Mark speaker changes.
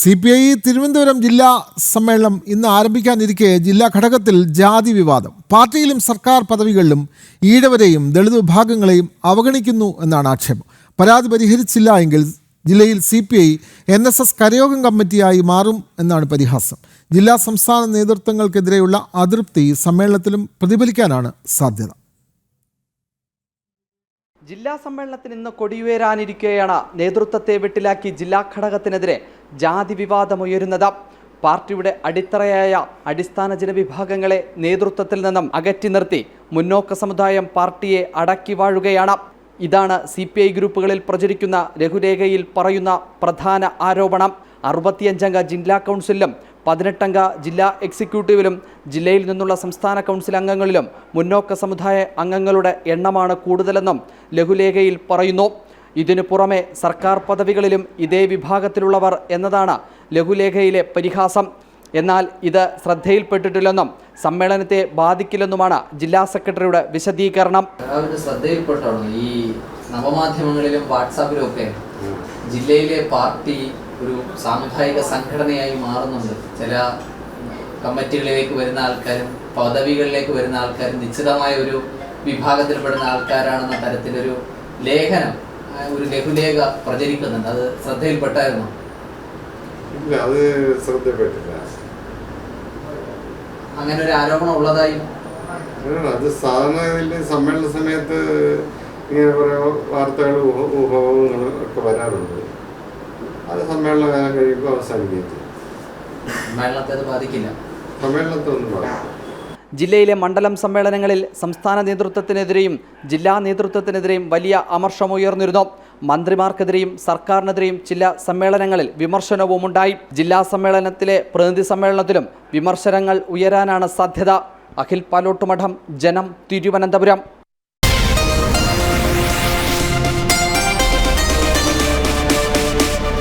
Speaker 1: C P I Thiruvananthapuram ജില്ലാ സമ്മേളനം ഇന്ന് ആരംഭിക്കാനിരിക്കെ ജില്ലാ ഘടകത്തിൽ ജാതി വിവാദം. പാർട്ടിയിലും സർക്കാർ പദവികളിലും ഈഴവരെയും ദളിത് വിഭാഗങ്ങളെയും അവഗണിക്കുന്നു എന്നാണ് ആക്ഷേപം. പരാതി പരിഹരിച്ചില്ല എങ്കിൽ ജില്ലയിൽ C P I N S S കരയോഗം കമ്മിറ്റിയായി മാറും എന്നാണ് പരിഹാസം. ജില്ലാ സംസ്ഥാന നേതൃത്വങ്ങൾക്കെതിരെയുള്ള അതൃപ്തി സമ്മേളനത്തിലും പ്രതിഫലിക്കാനാണ് സാധ്യത.
Speaker 2: ജില്ലാ സമ്മേളനത്തിന് ഇന്ന് കൊടിയുയരാനിരിക്കെയാണ് നേതൃത്വത്തെ വെട്ടിലാക്കി ജില്ലാ ഘടകത്തിനെതിരെ ജാതി വിവാദമുയരുന്നത് പാർട്ടിയുടെ അടിത്തറയായ അടിസ്ഥാന ജനവിഭാഗങ്ങളെ നേതൃത്വത്തിൽ നിന്നും അകറ്റി നിർത്തി മുന്നോക്ക സമുദായം പാർട്ടിയെ അടക്കി വാഴുകയാണ്. ഇതാണ് സി പി ഐ ഗ്രൂപ്പുകളിൽ പ്രചരിക്കുന്ന രഘുരേഖയിൽ പറയുന്ന പ്രധാന ആരോപണം. അറുപത്തിയഞ്ചംഗ ജില്ലാ കൗൺസിലിലും പതിനെട്ടംഗ ജില്ലാ എക്സിക്യൂട്ടീവിലും ജില്ലയിൽ നിന്നുള്ള സംസ്ഥാന കൗൺസിൽ അംഗങ്ങളിലും മുന്നോക്ക സമുദായ അംഗങ്ങളുടെ എണ്ണമാണ് കൂടുതലെന്നും ലഘുലേഖയിൽ പറയുന്നു. ഇതിനു പുറമെ സർക്കാർ പദവികളിലും ഇതേ വിഭാഗത്തിലുള്ളവർ എന്നതാണ് ലഘുലേഖയിലെ പരിഹാസം. എന്നാൽ ഇത് ശ്രദ്ധയിൽപ്പെട്ടിട്ടില്ലെന്നും സമ്മേളനത്തെ ബാധിക്കില്ലെന്നുമാണ് ജില്ലാ സെക്രട്ടറിയുടെ വിശദീകരണം.
Speaker 3: ശ്രദ്ധയിൽപ്പെട്ടാണ്. ഈ നവമാധ്യമങ്ങളിലും വാട്സാപ്പിലും ഒക്കെ ജില്ലയിലെ പാർട്ടി ഒരു സാമുദായിക സംഘടനയായി മാറുന്നുണ്ട്. ചില കമ്മിറ്റികളിലേക്ക് വരുന്ന ആൾക്കാരും പദവികളിലേക്ക് വരുന്ന ആൾക്കാരും നിശ്ചിതമായ ഒരു വിഭാഗത്തിൽപ്പെടുന്ന ആൾക്കാരാണെന്ന തരത്തിലൊരു ലേഖനം ഒരു ലഘുലേഖ പ്രചരിക്കുന്നുണ്ട്. അത് ശ്രദ്ധയിൽപ്പെട്ടായിരുന്നു?
Speaker 4: ഇല്ല അത്
Speaker 3: അങ്ങനെ ഒരു ആരോപണം ഉള്ളതായി?
Speaker 4: അത് സാധാരണ സമ്മേളന സമയത്ത് ഇങ്ങനെ കുറേ വാർത്തകളും ഊഹവും ഒക്കെ വരാറുണ്ട്. അത് സമ്മേളന കാലം കഴിയുമ്പോൾ അവസാനിക്കുകയും ചെയ്യും
Speaker 3: സമ്മേളനത്തെ
Speaker 4: ഒന്നും
Speaker 2: ജില്ലയിലെ മണ്ഡലം സമ്മേളനങ്ങളിൽ സംസ്ഥാന നേതൃത്വത്തിനെതിരെയും ജില്ലാ നേതൃത്വത്തിനെതിരെയും വലിയ അമർഷമുയർന്നിരുന്നു മന്ത്രിമാർക്കെതിരെയും സർക്കാരിനെതിരെയും ചില സമ്മേളനങ്ങളിൽ വിമർശനവും ഉണ്ടായി. ജില്ലാ സമ്മേളനത്തിലെ പ്രതിനിധി സമ്മേളനത്തിലും വിമർശനങ്ങൾ ഉയരാനാണ് സാധ്യത. അഖിൽ പാലോട്ടുമഠം ജനം തിരുവനന്തപുരം.